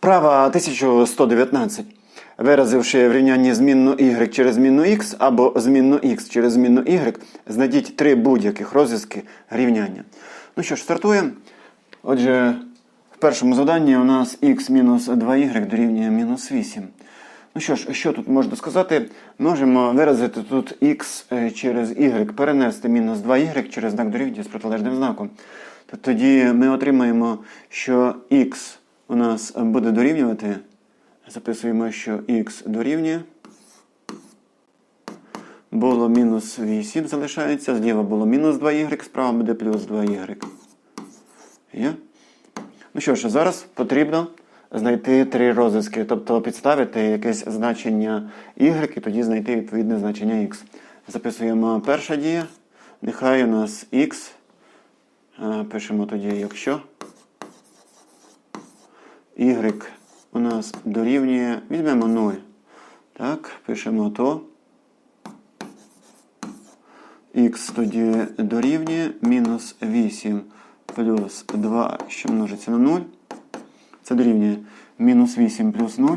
Вправа 1119. Виразивши в рівнянні змінну y через змінну x або змінну x через змінну y, знайдіть три будь-яких розв'язки рівняння. Ну що ж, стартуємо. Отже, в першому заданні у нас x мінус 2y дорівнює мінус 8. Ну що ж, що тут можна сказати? Можемо виразити тут x е, через y, перенести мінус 2y через знак дорівнює з протилежним знаком. Тоді ми отримаємо, що x у нас буде дорівнювати. Записуємо, що x дорівнює. Було мінус 8 залишається, зліва було мінус 2y, справа буде плюс 2y. Є? Ну що ж, зараз потрібно знайти три розв'язки, тобто підставити якесь значення y і тоді знайти відповідне значення x. Записуємо перша дія. Нехай у нас x. Е, Пишемо тоді, якщо y у нас дорівнює, візьмемо 0. Так, пишемо то. Х тоді дорівнює мінус 8 плюс 2, що множиться на 0. Це дорівнює мінус 8 плюс 0.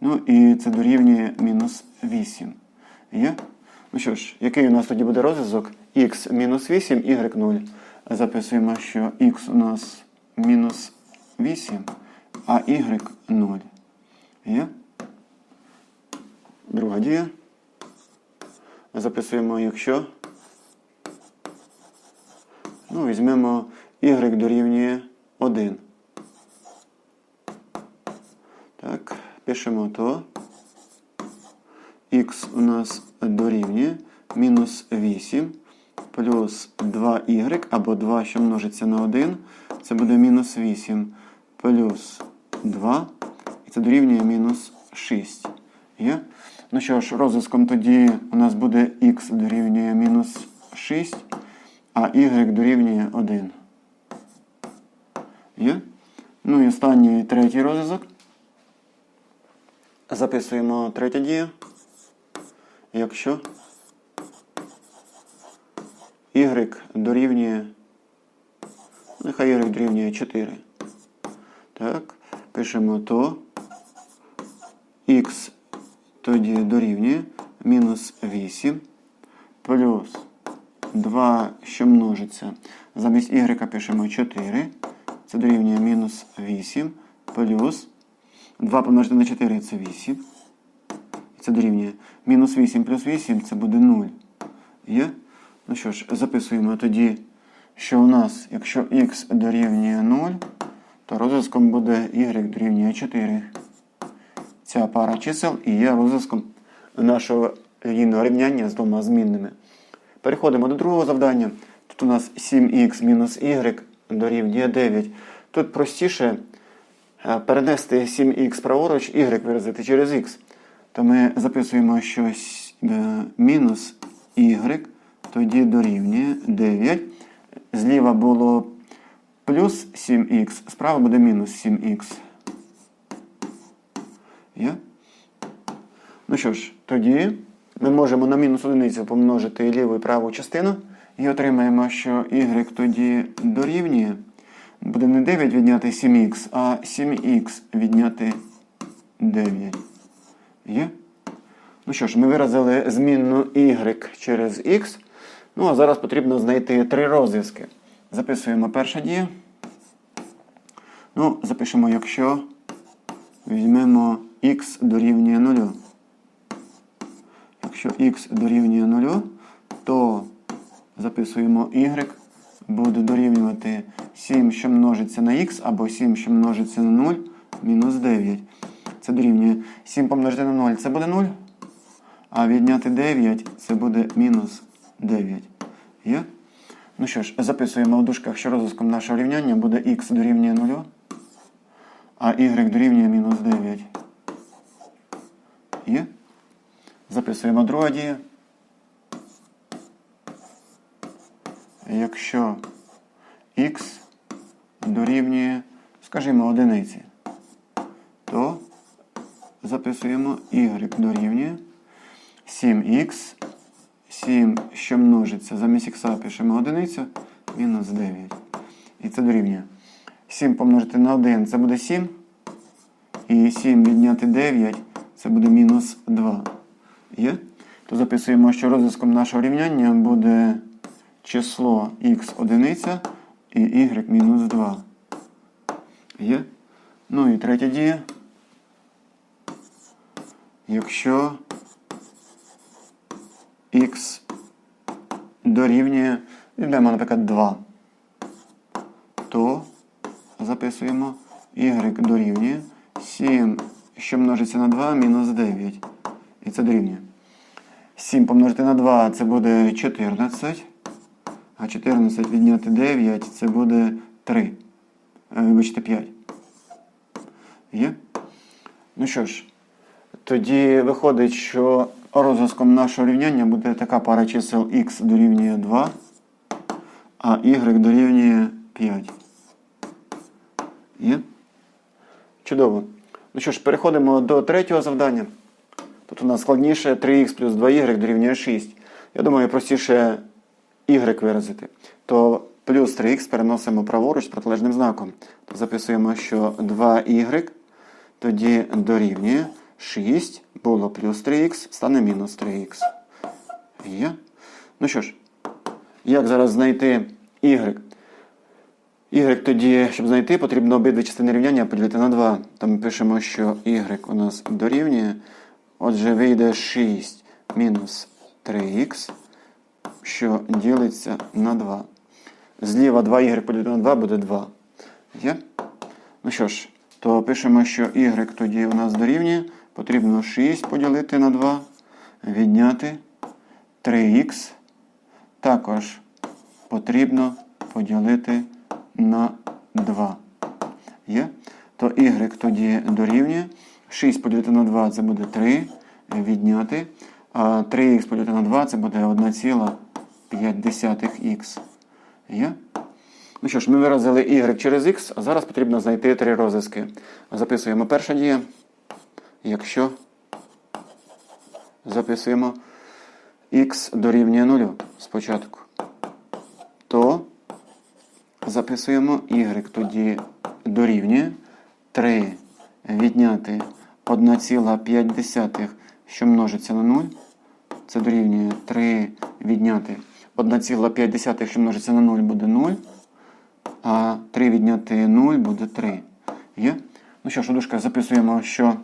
Ну і це дорівнює мінус 8. Є? Ну що ж, який у нас тоді буде розв'язок? х мінус 8, y 0. Записуємо, що х у нас мінус 8, а y 0. Є? Друга дія. Записуємо, якщо. Ну, візьмемо y дорівнює 1. Так, пишемо то. Х у нас дорівнює мінус 8 плюс 2y або 2, що множиться на 1. Це буде мінус 8 плюс 2. І це дорівнює мінус 6. Є? Ну що ж, розв'язком тоді у нас буде х дорівнює мінус 6, а y дорівнює 1. Є? Ну і останній третій розв'язок. Записуємо третя дія. Якщо y дорівнює, нехай y дорівнює 4. Так, пишемо то x тоді дорівнює мінус 8 плюс 2, що множиться. Замість y пишемо 4. Це дорівнює мінус 8 плюс 2 помножити на 4 це 8. Це дорівнює мінус 8 плюс 8 це буде 0. Є? Ну що ж, записуємо тоді, що у нас, якщо х дорівнює 0, то розв'язком буде y дорівнює 4. Ця пара чисел і є розв'язком нашого лінійного рівняння з двома змінними. Переходимо до другого завдання. Тут у нас 7х мінус y дорівнює 9. Тут простіше е, перенести 7х праворуч, y виразити через х. То ми записуємо, що е, мінус y тоді дорівнює 9. Зліва було плюс 7х, справа буде мінус 7х. Є? Ну що ж, тоді ми можемо на мінус одиницю помножити ліву і праву частину і отримаємо, що y тоді дорівнює. Буде не 9 відняти 7х, а 7х відняти 9. Є? Ну що ж, ми виразили змінну y через x. Ну, а зараз потрібно знайти три розв'язки. Записуємо перша дія. Ну, запишемо, якщо візьмемо x дорівнює 0. Якщо x дорівнює 0, то записуємо y буде дорівнювати 7, що множиться на x, або 7, що множиться на 0, мінус 9. Це дорівнює 7 помножити на 0, це буде 0. А відняти 9 це буде мінус 9. Є? Ну що ж, записуємо в дужках, що розв'язком нашого рівняння буде x дорівнює 0, а y дорівнює мінус 9. Є? Записуємо друга дія. Якщо x дорівнює, скажімо, одиниці, то записуємо y дорівнює 7х, 7, що множиться, замість х пишемо одиницю, мінус 9. І це дорівнює. 7 помножити на 1 це буде 7. І 7 відняти 9 це буде мінус 2. Є? То записуємо, що розв'язком нашого рівняння буде число х одиниця і y мінус 2. Є? Ну і третя дія. Якщо х дорівнює, візьмемо, наприклад, 2, то записуємо y дорівнює 7, що множиться на 2, мінус 9. І це дорівнює. 7 помножити на 2 це буде 14. А 14 відняти 9 це буде 3. Е, Вибачте, 5. Є? Ну що ж, тоді виходить, що розв'язком нашого рівняння буде така пара чисел x дорівнює 2, а y дорівнює 5. Є? Чудово. Ну що ж, переходимо до третього завдання. Тут у нас складніше 3х плюс 2y дорівнює 6. Я думаю, простіше y виразити. То плюс 3х переносимо праворуч з протилежним знаком. То записуємо, що 2y тоді дорівнює 6, було плюс 3х, стане мінус 3х. Є. Ну що ж, як зараз знайти y? Y тоді, щоб знайти, потрібно обидві частини рівняння поділити на 2. Там ми пишемо, що y у нас дорівнює. Отже, вийде 6 мінус 3х, що ділиться на 2. Зліва 2y поділити на 2 буде 2. Є? Ну що ж, то пишемо, що y тоді у нас дорівнює. Потрібно 6 поділити на 2, відняти 3х. Також потрібно поділити на 2. Є? То y тоді дорівнює. 6 поділити на 2 це буде 3. Відняти. А 3х поділити на 2 це буде 1,5х. Є? Ну що ж, ми виразили y через x, а зараз потрібно знайти три розв'язки. Записуємо перша дія. Якщо записуємо x дорівнює 0 спочатку, то записуємо y тоді дорівнює 3 відняти 1,5, що множиться на 0. Це дорівнює 3 відняти 1,5, що множиться на 0, буде 0. А 3 відняти 0 буде 3. Є? Ну що ж, у записуємо, що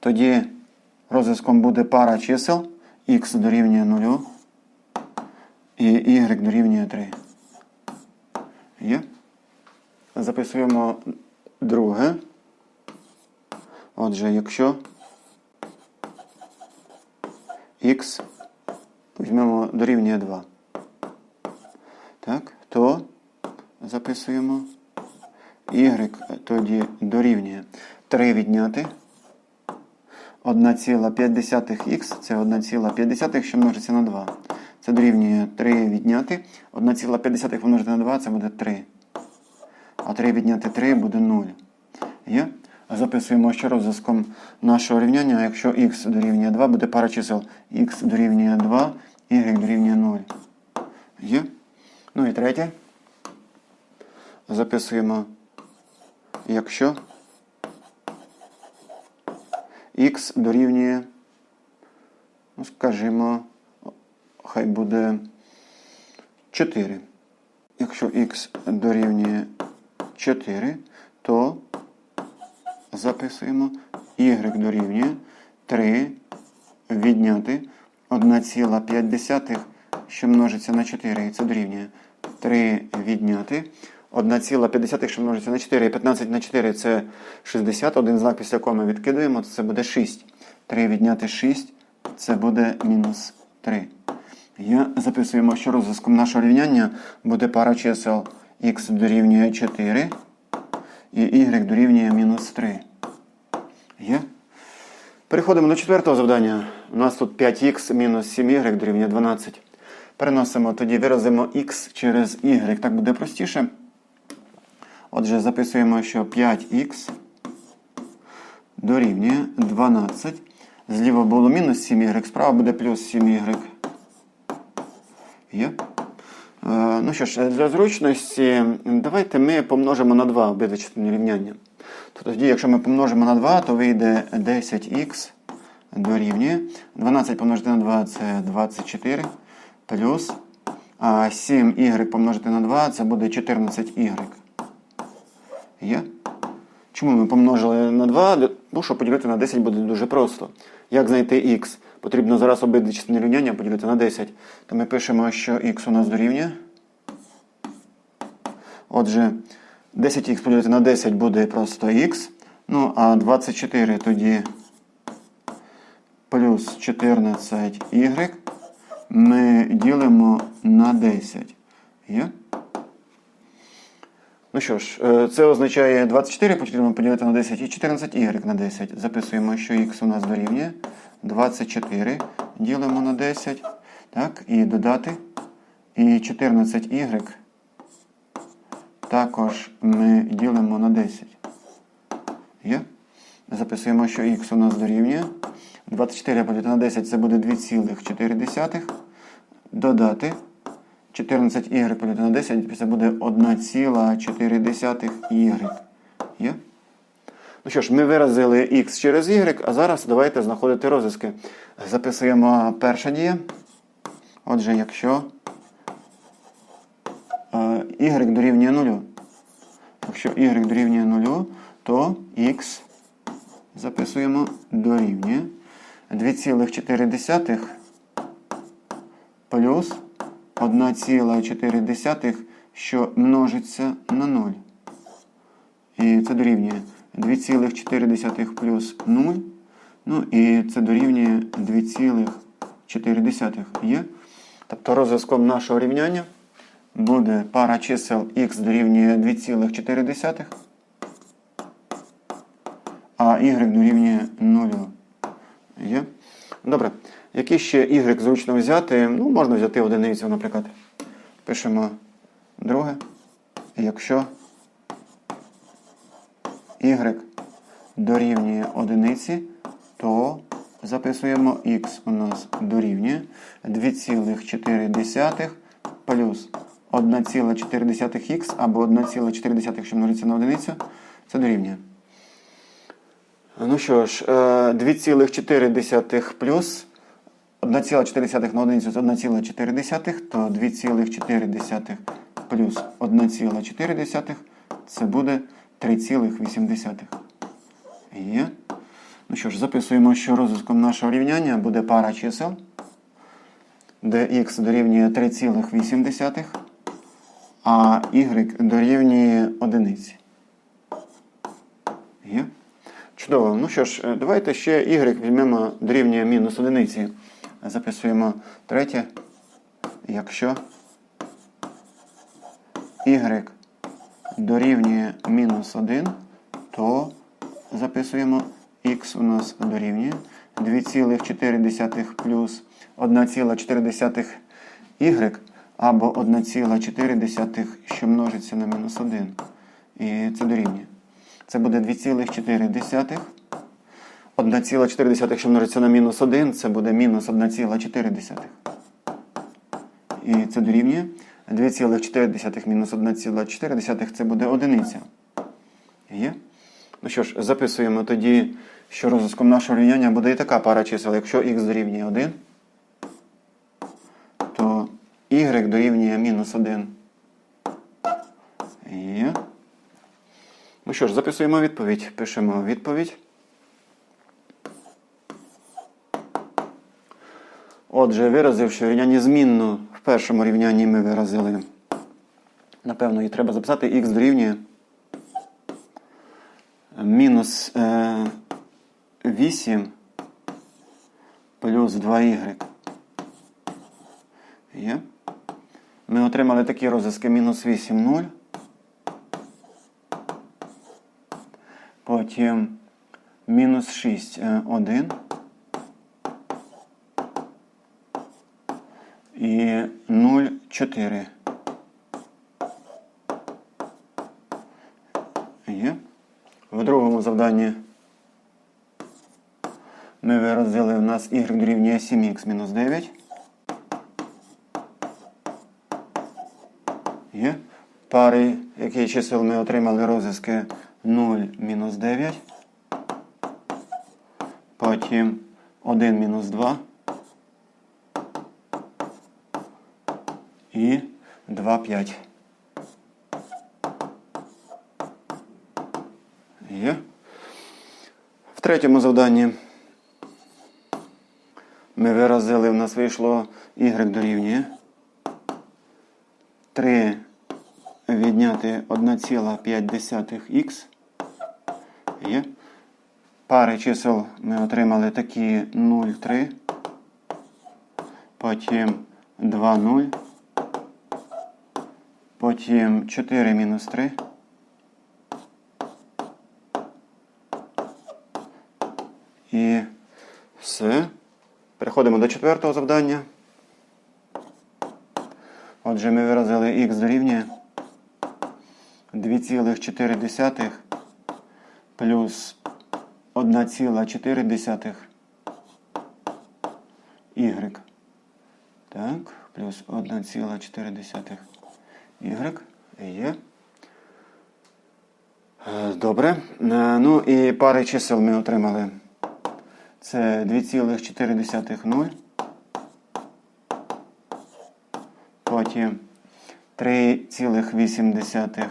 тоді розв'язком буде пара чисел x дорівнює 0 і y дорівнює 3. Є? Записуємо друге. Отже, якщо x візьмемо дорівнює 2. Так, то записуємо y тоді дорівнює 3 відняти 1,5х це 1,5, що множиться на 2. Це дорівнює 3 відняти. 1,5 помножити на 2 це буде 3. А 3 відняти 3 буде 0. Є? Записуємо ще розв'язком нашого рівняння. Якщо х дорівнює 2, буде пара чисел х дорівнює 2, y дорівнює 0. Є? Ну і третє. Записуємо, якщо х дорівнює, ну, скажімо, хай буде 4. Якщо х дорівнює 4, то записуємо y дорівнює 3 відняти 1,5, що множиться на 4, і це дорівнює 3 відняти 1,5, що множиться на 4, і 15 на 4 це 60, один знак після коми відкидаємо, то це буде 6. 3 відняти 6, це буде мінус 3. Я записуємо, що розв'язком нашого рівняння буде пара чисел х дорівнює 4 і y дорівнює мінус 3. Є? Переходимо до четвертого завдання. У нас тут 5х мінус 7y дорівнює 12. Переносимо тоді, виразимо х через y. Так буде простіше. Отже, записуємо, що 5х дорівнює 12. Зліва було мінус 7y, справа буде плюс 7y. Є? Е, Ну що ж, для зручності, давайте ми помножимо на 2 обидві частини рівняння. То тоді, якщо ми помножимо на 2, то вийде 10х дорівнює. 12 помножити на 2 це 24 плюс а 7y помножити на 2 це буде 14y. Є? Чому ми помножили на 2? Бо що поділити на 10 буде дуже просто. Як знайти х? Потрібно зараз обидві частини рівняння поділити на 10. То ми пишемо, що х у нас дорівнює. Отже, 10х поділити на 10 буде просто х. Ну, а 24 тоді плюс 14y ми ділимо на 10. Є? Ну що ж, е, це означає 24 потрібно поділити на 10 і 14y на 10. Записуємо, що х у нас дорівнює 24. Ділимо на 10. Так, і додати. І 14y також ми ділимо на 10. Є? Записуємо, що х у нас дорівнює. 24 поділити на 10 це буде 2,4. Додати. 14y поділити на 10 це буде 1,4 y. Є? Ну що ж, ми виразили x через y, а зараз давайте знаходити розв'язки. Записуємо перша дія. Отже, якщо е, y дорівнює 0, якщо y дорівнює 0, то x записуємо дорівнює 2,4 плюс 1,4, що множиться на 0. І це дорівнює 2,4 плюс 0. Ну і це дорівнює 2,4 є. Тобто розв'язком нашого рівняння буде пара чисел х дорівнює 2,4, а y дорівнює 0. Є? Добре. Які ще y зручно взяти? Ну, можна взяти одиницю, наприклад. Пишемо друге. Якщо y дорівнює одиниці, то записуємо x у нас дорівнює 2,4 плюс 1,4х або 1,4, що множиться на одиницю, це дорівнює. Ну що ж, 2,4 плюс 1,4 на одиницю це 1,4, то 2,4 плюс 1,4 це буде 3,8. Є. Ну що ж, записуємо, що розв'язком нашого рівняння буде пара чисел, де х дорівнює 3,8, а y дорівнює 1. Є. Чудово. Ну що ж, давайте ще y візьмемо дорівнює мінус одиниці. Записуємо третє. Якщо y дорівнює мінус 1, то записуємо x у нас дорівнює 2,4 плюс 1,4 y або 1,4, що множиться на мінус 1. І це дорівнює. Це буде 2,4. 1,4, що множиться на мінус 1, це буде мінус 1,4. І це дорівнює. 2,4 мінус 1,4 це буде одиниця. Є? Ну що ж, записуємо тоді, що розв'язком нашого рівняння буде і така пара чисел. Якщо х дорівнює 1, то y дорівнює мінус 1. Є. Ну що ж, записуємо відповідь. Пишемо відповідь. Отже, виразивши рівняння змінну, в першому рівнянні ми виразили. Напевно, її треба записати х дорівнює мінус е, 8 плюс 2y. Є. Ми отримали такі розв'язки мінус 8 0. Потім мінус 6 1. І 0,4. Є. В другому завданні ми виразили у нас y дорівнює 7х мінус 9. пари, які чисел ми отримали розв'язки 0 мінус 9. Потім 1 мінус 2. І 2, 5. Є. В третьому завданні ми виразили, в нас вийшло y дорівнює 3 відняти 1,5х. Є. Пари чисел ми отримали такі 0, 3. Потім 2, 0. Потім 4 мінус 3. І все. Переходимо до четвертого завдання. Отже, ми виразили х дорівнює 2,4 плюс 1,4 y. Так, плюс 1,4 y. Є. Е, Добре. Е, Ну і пари чисел ми отримали. Це 2,4 0. Потім 3,8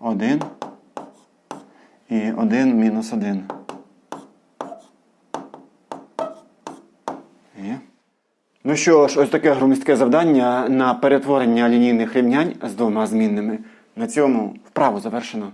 1 і 1 мінус 1. Ну що ж, ось таке громістке завдання на перетворення лінійних рівнянь з двома змінними. На цьому вправу завершено.